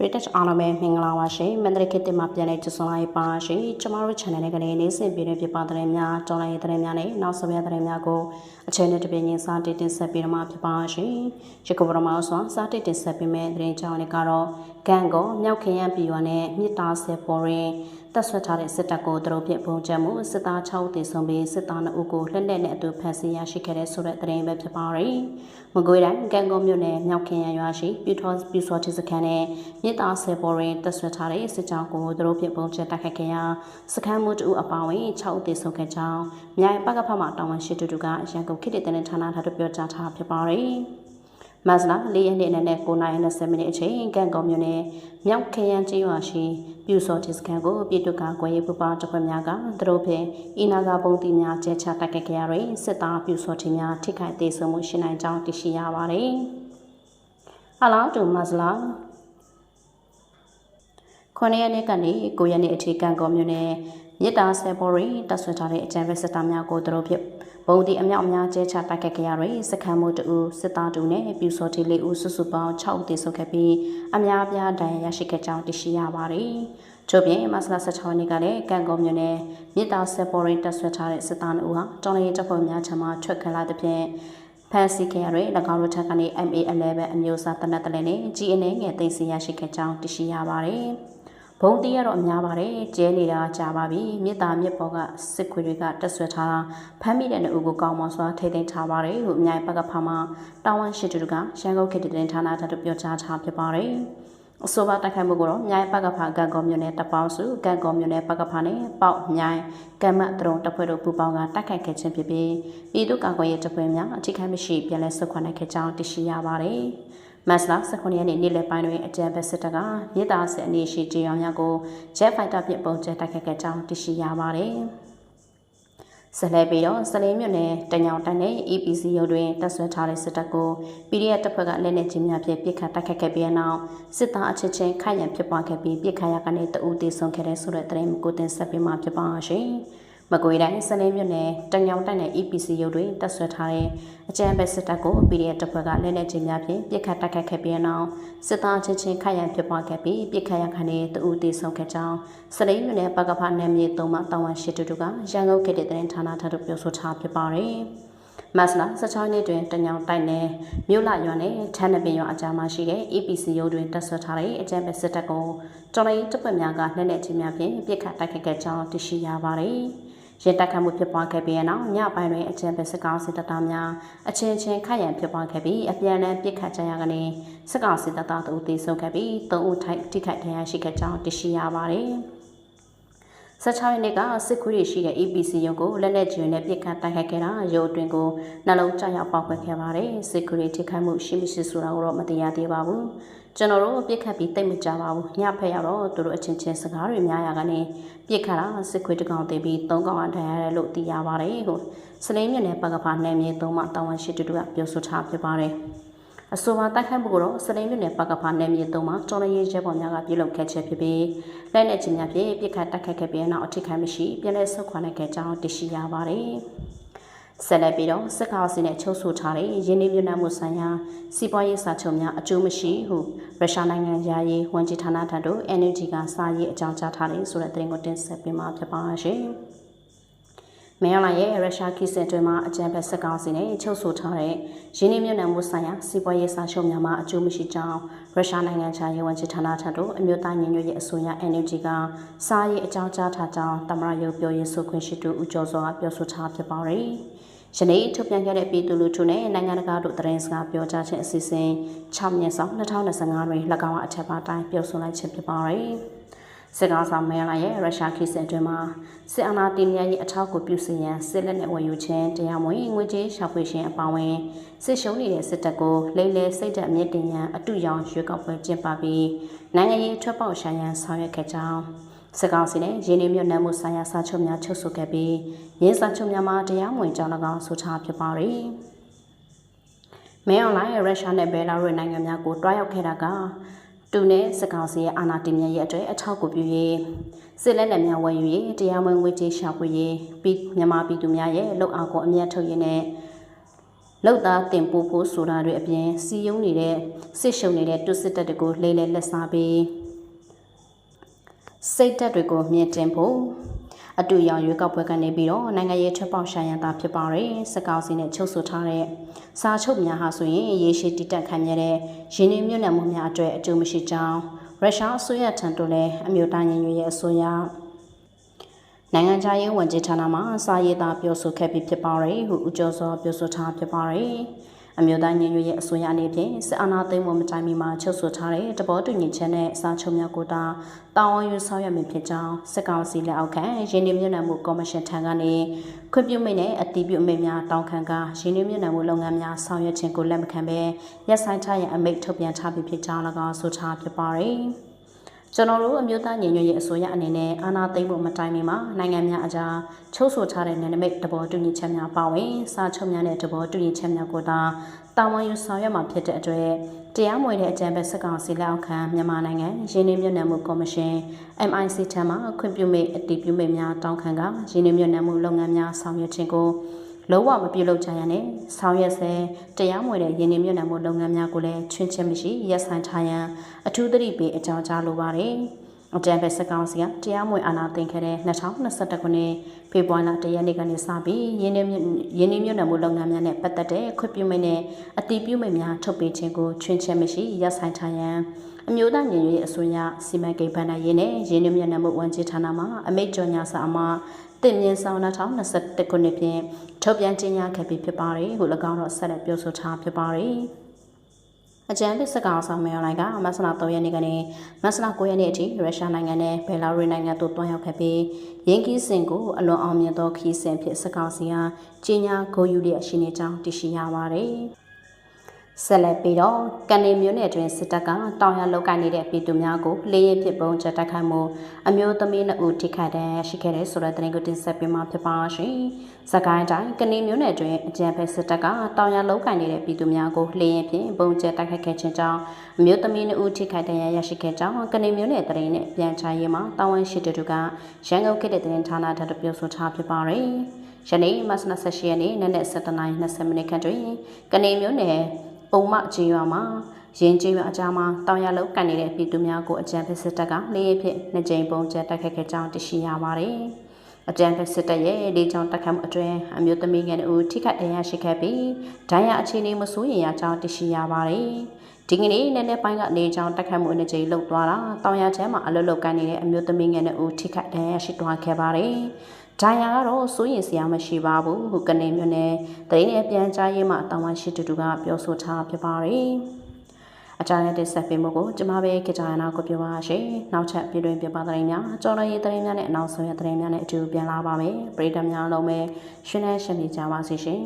ရီတက်အားလုံးပဲမင်္ဂလာပါရှင်မန္တလေးခေတ်တင်မှာပြန်လည်ကြိုဆိုလိုက်ပါရှင်ကျမတို့ channel လေးကနေနေ့စဉ်ပြည့်တဲ့ပြပတဲ့များကြောင်းလိုက်တဲ့များနဲ့နောက်ဆုံးရတဲ့များကိုအချိန်နဲ့တပြင်းချင်းစတင်တင်ဆက်ပေးတော့မှာဖြစ်ပါရှင်ရကဘရမောဆွာစတင်တင်ဆက်ပေးမယ့်တဲ့ကြောင်းလေးကတော့ဂန်ကောမြောက်ခရမ်းပြည်ရွာနဲ့မြစ်တာဆယ်ပေါ်ရင် တက်ဆွတ်ထားတဲ့စစ်တပ်ကိုသူတို့ပြပုံချက်မှုစစ်သား6ဦးတည်ဆုံပြီးစစ်သား2ဦးကိုလက်နက်နဲ့အတူဖမ်းဆီးရရှိခဲ့တဲ့ဆိုတဲ့သတင်းပဲဖြစ်ပါတယ်။မကွေးတိုင်းကံကုန်းမြို့နယ်မြောက်ခင်ရရွာရှိပြူထောပြူစောချစ်စခန်းနဲ့မြစ်သားဆယ်ပေါ်ရင်တက်ဆွတ်ထားတဲ့စစ်ကြောင်းကိုသူတို့ပြပုံချက်တိုက်ခတ်ခဲ့ရာစခန်းမှုတူအပါဝင်6ဦးတည်ဆုံခဲ့ကြောင်းမြိုင်ပကဖမှာတာဝန်ရှိသူတို့ကရန်ကုန်ခေတ်တဲ့ဌာနထားတို့ပြောကြားထားဖြစ်ပါတယ်။ မတ်လ၄ရက်နေ့နဲ့9:20မိနစ်အချိန်ကံကောမြို့နယ်မြောက်ခရမ်းကျေးရွာရှိပြူစောတစ်ကန်ကိုပြည်သူ့ကာကွယ်ရေးပူပေါင်းတပ်ဖွဲ့များကသူတို့ဖြင့်အီနာဂါပုံတီများကျဲချတိုက်ခိုက်ခဲ့ရတဲ့စစ်သားပြူစောတီများထိခိုက်ဒေဆုံးမှုရှိနိုင်ကြောင်းသိရှိရပါတယ်။အလားတူမတ်လခုနှစ်ရက်နေ့ကနေ9ရက်နေ့အထိကံကောမြို့နယ်မြစ်တာဆယ်ပေါ်ရီတပ်ဆွဲထားတဲ့အကြံပေးစစ်သားများကိုသူတို့ဖြင့် ဘုံဒီအမြောက်အများကျဲချတိုက်ခတ်ကြရတဲ့စခန်းမှုတူစစ်သားတူနဲ့ပြူစောတီလေးဦးစုစုပေါင်း6ဦးသေဆုံးခဲ့ပြီးအများပြားဒဏ်ရာရရှိခဲ့ကြောင်းသိရှိရပါတယ်။ချို့ပြင်မဆလာ16ရက်နေ့ကလည်းကံကုန်းမြို့နယ်မြစ်တာဆယ်ပေါ်ရီတပ်ဆွဲထားတဲ့စစ်သားတို့ဟာတော်လိုင်းတပ်ဖွဲ့များချမှာထွက်ခလာတဲ့ဖြင့်ဖန်စီခဲ့ရတဲ့၎င်းတို့ထက်ကနေ MA11 အမျိုးအစားတနက်တလဲနဲ့ GNA ငယ်သိမ်းဆည်းရရှိခဲ့ကြောင်းသိရှိရပါတယ်။ ဘုံတီးရတော့အများပါတယ်ကျဲနေတာကြာပါပြီမြစ်တာမြစ်ပေါ်ကစစ်ခွေတွေကတက်ဆွဲထားတာဖမ်းမိတဲ့နှုတ်ကိုကောင်းမွန်စွာထိသိမ်းထားပါတယ်ဟုအမြိုင်ပကဖမှာတာဝန်ရှိသူကရန်ကုန်ခေတ်တင်ဌာနထပ်ပြောကြားထားဖြစ်ပါတယ်အဆိုပါတိုက်ခိုက်မှုကိုတော့မြိုင်ပကဖကံကောမြို့နယ်တပေါင်းစုကံကောမြို့နယ်ပကဖနဲ့ပေါက်မြိုင်ကံမတ်တရုံတပ်ဖွဲ့တို့ပူးပေါင်းကတိုက်ခိုက်ခဲ့ခြင်းဖြစ်ပြီးပြည်သူ့ကာကွယ်ရေးတပ်ဖွဲ့များအထိခိုက်မရှိပြန်လည်ဆုတ်ခွာနိုင်ခဲ့ကြောင်းသိရှိရပါတယ်။ မတ်လ19ရက်နေ့နေ့လယ်ပိုင်းတွင်အကြံဖက်စစ်တပ်ကမြေသားစစ်အနေရှိကြေးရောင်များကို Jet Fighter ဖြင့်ပုံကျဲတိုက်ခတ်ခဲ့ကြောင်းသိရှိရပါတယ်။ဆက်လက်ပြီးတော့စလင်းမြို့နယ်တညောင်တန်းနဲ့ EPC ရုံတွင်တပ်ဆွဲထားတဲ့စစ်တပ်ကို PDF တပ်ဖွဲ့ကလက်နက်ကြီးများဖြင့်ပစ်ခတ်တိုက်ခတ်ခဲ့ပြီးနောက်စစ်သားအချင်းချင်းခိုင်ရန်ဖြစ်ပွားခဲ့ပြီးပစ်ခတ်ရကနေတအူးတေဆုံးခဲ့တဲ့ဆိုတဲ့သတင်းကိုတင်ဆက်ပေးမှာဖြစ်ပါရှင်။ မကွေတိုင်းစနေမြို့နယ်တညောင်တိုက်နယ် EPC ရုပ်တွင်တပ်ဆွဲထားတဲ့အကြမ်းဖက်စစ်တပ်ကို PDF တပ်ဖွဲ့ကလက်နက်ကြီးများဖြင့်ပစ်ခတ်တိုက်ခတ်ခဲ့ပြီးနောက်စစ်သားချင်းချင်းခိုက်ရန်ဖြစ်ပွားခဲ့ပြီးပစ်ခတ်ရခန့်နဲ့တူတီဆုံးခဲ့ကြောင်းစနေမြို့နယ်ပကဖနယ်မြေသုံးမှတာဝန်ရှိသူတို့ကရန်ကုန်ခေတ်တဲ့တင်ဌာနထပ်ပြောဆိုထားဖြစ်ပါတယ်မတ်လ16နှစ်တွင်တညောင်တိုက်နယ်မြို့လာရွာနဲ့ထန်းနပင်ရွာအကြားမှာရှိတဲ့ EPC ရုံးတွင်တပ်ဆွဲထားတဲ့အကြမ်းဖက်စစ်တပ်ကိုတော်လိုင်းတပ်ဖွဲ့များကလက်နက်ကြီးများဖြင့်ပစ်ခတ်တိုက်ခိုက်ခဲ့ကြောင်းသိရှိရပါတယ်။ ရင်တက်ခတ်မှုဖြစ်ပွားခဲ့ပြီးနောက်ညပိုင်းတွင်အကြံပေးစကောင်းစစ်တပ်များအချင်းချင်းခတ်ရန်ဖြစ်ပွားခဲ့ပြီးအပြန်အလှန်ပစ်ခတ်ကြရကနေစကောင်းစစ်တပ်သားတို့သေဆုံးခဲ့ပြီး၃ဦးထိုက်ထိခိုက်ဒဏ်ရာရှိခဲ့ကြောင်းသိရှိရပါတယ်။ 16ရက်နေ့ကစစ်ခွေးတွေရှိတဲ့ EPC ရုံးကိုလက်နက်ကြီးနဲ့ပစ်ခတ်တိုက်ခိုက်ခဲ့တာရုံအတွင်ကိုနှလုံးကြောက်ရောက်ပေါက်ခွဲခဲ့ပါတယ်စစ်ခွေးတွေထိခိုက်မှုရှိမရှိဆိုတာကိုတော့မသိရသေးပါဘူးကျွန်တော်တို့ပြစ်ခတ်ပြီးတိတ်မကြပါဘူးညဖက်ရတော့သူတို့အချင်းချင်းစကားတွေများရကနေပြစ်ခတ်တာစစ်ခွေးတကောင်တည်ပြီးသုံးကောင်အထန်ရတယ်လို့သိရပါတယ်ဟုစလိမ့်မြင့်နဲ့ပကဖာနယ်မြေသုံးမှတာဝန်ရှိသူတို့ကပြောဆိုထားဖြစ်ပါတယ် အဆိုပါတိုက်ခိုက်မှုကိုတော့စလိမ့်မြို့နယ်ပကဖာနယ်မြေသုံးမှာတော်လရေးရဲဘော်များကပြုလုပ်ခဲ့ချက်ဖြစ်ပြီးလက်နက်ကြီးများဖြင့်ပြစ်ခတ်တိုက်ခိုက်ခဲ့ပြီးနောက်အထိခိုက်မရှိပြည်လဲဆုတ်ခွာနိုင်ခဲ့ကြောင်းသိရှိရပါတယ်။ဆက်လက်ပြီးတော့စစ်ကောင်စီနဲ့ချုပ်ဆိုထားတဲ့ရင်းနှီးမြှုပ်နှံမှုဆိုင်ရာစီးပွားရေးစာချုပ်များအကျိုးမရှိဟုရုရှားနိုင်ငံယာယီဝန်ကြီးဌာနထံသို့ NUG ကစာရေးအကြောင်းကြားထားတယ်ဆိုတဲ့သတင်းကိုတင်ဆက်ပေးမှာဖြစ်ပါရှင်။ မြန်လာရဲ့ရုရှားခီးစင်တွင်မှာအကြံဖက်စစ်ကောင်စီနဲ့ချုပ်ဆိုထားတဲ့ရင်းနှီးမြှုပ်နှံမှုဆိုင်ရာစီးပွားရေးစာချုပ်များမှာအကျိုးမရှိကြောင်းရုရှားနိုင်ငံခြားရေးဝန်ကြီးဌာနထံသို့အမျိုးသားညီညွတ်ရေးအစိုးရ NUG ကစာရေးအကြောင်းကြားထားကြောင်းတမရရုပ်ပြောရေးဆိုခွင့်ရှိသူဦးကျော်စောကပြောဆိုထားဖြစ်ပါတယ်။ယနေ့ထုတ်ပြန်ခဲ့တဲ့ပြည်သူလူထုနဲ့နိုင်ငံတကာတို့သတင်းစကားပြောကြားခြင်းအစီအစဉ်6မြင့်ဆောင်2025တွင်၎င်းအထက်ပါတိုင်းပြောဆိုလိုက်ခြင်းဖြစ်ပါတယ်။ စစ်ကောင်ဆောင်မဲလာရဲ့ရုရှားခေတ်အတွင်းမှာစစ်အာဏာသိမ်းရေးအထောက်အကူပြုစီရန်စစ်လက်နက်ဝယ်ယူခြင်းတရားမဝင်ငွေကြေးရှာဖွေခြင်းအပါအဝင်စစ်ရှုံးနေတဲ့စစ်တပ်ကိုလိမ့်လေစိတ်ဓာတ်အမြင့်တင်ရန်အတူရောင်ရွေးကောက်ပွဲကျင်းပပြီးနိုင်ငံရေးထွက်ပေါက်ရှာရန်ဆောင်ရွက်ခဲ့ကြောင်းစစ်ကောင်စီနဲ့ရင်းနှီးမြှုပ်နှံမှုဆိုင်ရာစာချုပ်များချုပ်ဆိုခဲ့ပြီးရင်းစာချုပ်များမှာတရားမဝင်ကြောင်း၎င်းဆိုထားဖြစ်ပါတယ်။မဲအွန်လိုင်းရုရှားနဲ့ဘဲလာရုစ်နိုင်ငံများကိုတွားရောက်ခဲ့တာက တူနဲ့စစ်ကောင်စီရဲ့အာဏာတည်မြဲရေးအတွက်အထောက်အကူပြုရေးစစ်လက်နက်များဝယ်ယူရေးတရားမဝင်ငွေကြေးရှာဖွေရေးပြီးမြန်မာပြည်သူများရဲ့လုံအောင်ကိုအမြတ်ထုတ်ရေးနဲ့လောက်သားတင်ပို့ဖို့ဆိုတာတွေအပြင်စီယုံနေတဲ့စစ်ရှုံနေတဲ့တွစစ်တပ်တွေကိုလေးလဲလက်စားပြီးစိတ်တက်တွေကိုမြင့်တင်ဖို့ အတူရောင်ရွေးကောက်ပွဲကနေပြီးတော့နိုင်ငံရေးထွက်ပေါက်ရှာရန်တာဖြစ်ပါတယ်စကောက်စီနဲ့ချုပ်ဆိုထားတဲ့စာချုပ်များဟာဆိုရင်ရေရှည်တည်တံ့ခံရတဲ့ရင်းနှီးမြှုပ်နှံမှုများအတွက်အကျိုးမရှိကြောင်းရုရှားအစိုးရထံသို့လည်းအမျိုးသားညီညွတ်ရေးအစိုးရနိုင်ငံခြားရေးဝန်ကြီးဌာနမှစာရေးသားပြောဆိုခဲ့ပြီးဖြစ်ပါတယ်ဟုဦးကျော်စောပြောဆိုထားဖြစ်ပါတယ် အမျိုးသားညီညွတ်ရေးအစိုးရအနေဖြင့်စစ်အာဏာသိမ်းမှုမတိုင်မီမှာချုပ်ဆိုထားတဲ့တဘောတူညီချက်နဲ့စာချုပ်များကိုတာတာဝန်ယူဆောင်ရွက်မည်ဖြစ်ကြောင်းစစ်ကောင်စီလက်အောက်ခံရင်းနှီးမြှုပ်နှံမှုကော်မရှင်ထံကနေခွင့်ပြုမိတ်နဲ့အတည်ပြုမိတ်များတောင်းခံကရင်းနှီးမြှုပ်နှံမှုလုပ်ငန်းများဆောင်ရွက်ခြင်းကိုလက်မခံဘဲရပ်ဆိုင်းထားရန်အမိန့်ထုတ်ပြန်ထားပြီးဖြစ်ကြောင်း၎င်းဆိုထားဖြစ်ပါတယ်။ ကျွန်တော်တို့အမျိုးသားညီညွတ်ရေးအစိုးရအနေနဲ့အာဏာသိမ်းမှုမတိုင်မီမှာနိုင်ငံများအကြားချုပ်ဆိုထားတဲ့နယ်နိမိတ်တဘောတူညီချက်များပါဝင်စာချုပ်များနဲ့တဘောတူညီချက်များကိုသာတာဝန်ယူဆောင်ရွက်မှာဖြစ်တဲ့အတွက်တရားမဝင်တဲ့အကြံပေးစကောင်စီလက်အောက်ခံမြန်မာနိုင်ငံရင်းနှီးမြှုပ်နှံမှုကော်မရှင် MIC ထံမှခွင့်ပြုမိတ်အတည်ပြုမိတ်များတောင်းခံကရင်းနှီးမြှုပ်နှံမှုလုပ်ငန်းများဆောင်ရွက်ခြင်းကို လုံးဝမပြုလုပ်ကြရနဲ့ဆောင်ရွက်ဆဲတရားမဝင်တဲ့ရင်းနှီးမြှုပ်နှံမှုလုပ်ငန်းများကိုလည်းချွင်းချက်မရှိရပ်ဆိုင်းထားရန်အထူးသတိပေးအကြောင်းကြားလိုပါတယ်။အကြံပေးစကောင်စီကတရားမဝင်အာဏာသိမ်းခဲ့တဲ့2021ခုနှစ်ဖေဖော်ဝါရီလတရက်နေ့ကနေစပြီးရင်းနှီးရင်းနှီးမြှုပ်နှံမှုလုပ်ငန်းများနဲ့ပတ်သက်တဲ့ခွင့်ပြုမိတ်နဲ့အတည်ပြုမိတ်များထုတ်ပေးခြင်းကိုချွင်းချက်မရှိရပ်ဆိုင်းထားရန်အမျိုးသားညီညွတ်ရေးအစိုးရစီမံကိန်းဗဏ္ဍာရေးနဲ့ရင်းနှီးမြှုပ်နှံမှုဝန်ကြီးဌာနမှအမိတ်ကြော်ညာစာအမှာ တင်မြင့်ဆောင်2021ခုနှစ်ဖြင့်ထုတ်ပြန်ကြေညာခဲ့ပြီးဖြစ်ပါတယ်ဟု၎င်းတို့ဆက်လက်ပြောဆိုထားဖြစ်ပါတယ်အကြံပေးစကားဆောင်မယ်လိုက်ကမဆလာ3ရက်နေ့ကနေမဆလာ9ရက်နေ့အထိရုရှားနိုင်ငံနဲ့ဘယ်လာရုနိုင်ငံတို့တွားရောက်ခဲ့ပြီးရင်းကီးစင်ကိုအလွန်အောင်မြင်သောခီးစင်ဖြစ်စကားစီဟာကြီးညာဂိုယူလျက်ရှိနေကြောင်းသိရှိရပါတယ်။ ဆက်လက်ပြီးတော့ကနေမျိုးနယ်တွင်စစ်တပ်ကတောင်ရလောက်ကိုင်းနေတဲ့ပြည်သူများကိုလေရင်ဖြစ်ပုံချက်တက်ခိုက်မှုအမျိုးသမီးနှစ်ဦးထိခိုက်တဲ့ရှိခဲ့တဲ့ဆိုတဲ့သတင်းကိုတင်ဆက်ပေးမှာဖြစ်ပါရှင်။စကိုင်းတိုင်းကနေမျိုးနယ်တွင်အကြံဖက်စစ်တပ်ကတောင်ရလောက်ကိုင်းနေတဲ့ပြည်သူများကိုလေရင်ဖြင့်ပုံချက်တက်ခိုက်ခဲ့ခြင်းကြောင့်အမျိုးသမီးနှစ်ဦးထိခိုက်တဲ့ရရှိခဲ့ကြောင်းကနေမျိုးနယ်တရင်နဲ့ပြန်ချရေးမှာတာဝန်ရှိသူတို့ကရန်ကုန်ခေတ်တဲ့တင်ဌာနထပ်ပြောဆိုထားဖြစ်ပါရယ်။ယနေ့မတ်လ28ရက်နေ့နနက်7:20မိနစ်ခန့်တွင်ကနေမျိုးနယ် ပုံမကြေးရွာမှာရင်းကြေးရွာအကြားမှာတောင်ရလုံးကန်နေတဲ့ပြည်သူများကိုအကြံဖက်စစ်တပ်ကလေးရဖြစ်နှစ်ကြိမ်ပုံကျတက်ခက်ခဲ့ကြောင်းသိရှိရပါတယ်။အကြံဖက်စစ်တပ်ရဲ့လေးချောင်းတက်ခတ်မှုအတွင်းအမျိုးသမီးငယ်တို့ထိခိုက်ဒဏ်ရာရှိခဲ့ပြီးဒဏ်ရာအခြေအနေမဆိုးရင်ရကြောင်းသိရှိရပါတယ်။ဒီကနေ့နေ့နေ့ပိုင်းကနေချောင်းတက်ခတ်မှုအနေကြီးလှုပ်သွားတာတောင်ရချမ်းမှာအလွတ်လောက်ကန်နေတဲ့အမျိုးသမီးငယ်တို့ထိခိုက်ဒဏ်ရာရှိသွားခဲ့ပါတယ်။ ဒိုင်ယာကတော့စိုးရင်စရာမရှိပါဘူးဟုကနေမြို့နယ်တရင်နဲ့ပြန်ကြားရေးမှအတောင်ဝရှိတူတူကပြောဆိုထားဖြစ်ပါတယ်အကြမ်းတဲ့ဆက်ပေးမှုကိုကျမပဲကြကြရနာကိုပြောပါရှင်နောက်ထပ်ပြည်တွင်ပြပသတင်းများကြော်ရရေးသတင်းများနဲ့အနောက်ဆုံးရသတင်းများနဲ့အတူပြန်လာပါမယ်ပရိသတ်များလုံးပဲရှင်နဲ့ရှင်နေကြပါစေရှင်